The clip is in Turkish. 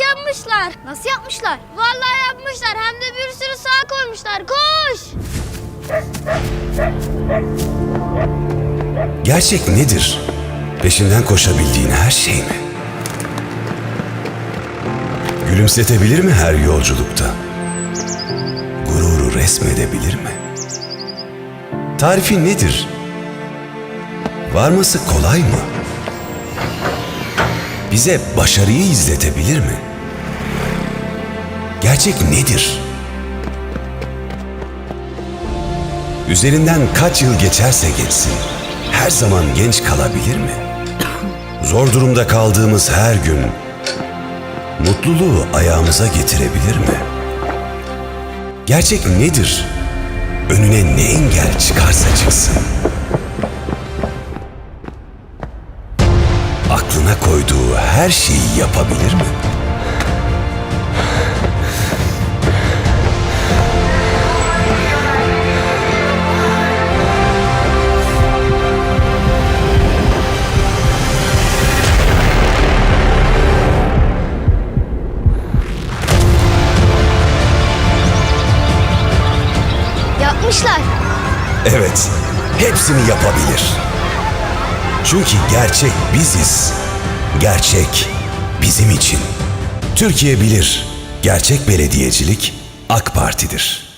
yapmışlar. Nasıl yapmışlar? Vallahi yapmışlar. Hem de bir sürü sağ koymuşlar. Koş! Gerçek nedir? Peşinden koşabildiğin her şey mi? Gülümsetebilir mi her yolculukta? Gururu resmedebilir mi? Tarifi nedir? Varması kolay mı? Bize başarıyı izletebilir mi? Gerçek nedir? Üzerinden kaç yıl geçerse geçsin, her zaman genç kalabilir mi? Zor durumda kaldığımız her gün, mutluluğu ayağımıza getirebilir mi? Gerçek nedir? Önüne ne engel çıkarsa çıksın. Aklına koyduğu her şeyi yapabilir mi? Yapmışlar. Evet, hepsini yapabilir. Çünkü gerçek biziz. Gerçek bizim için. Türkiye bilir. Gerçek belediyecilik AK Parti'dir.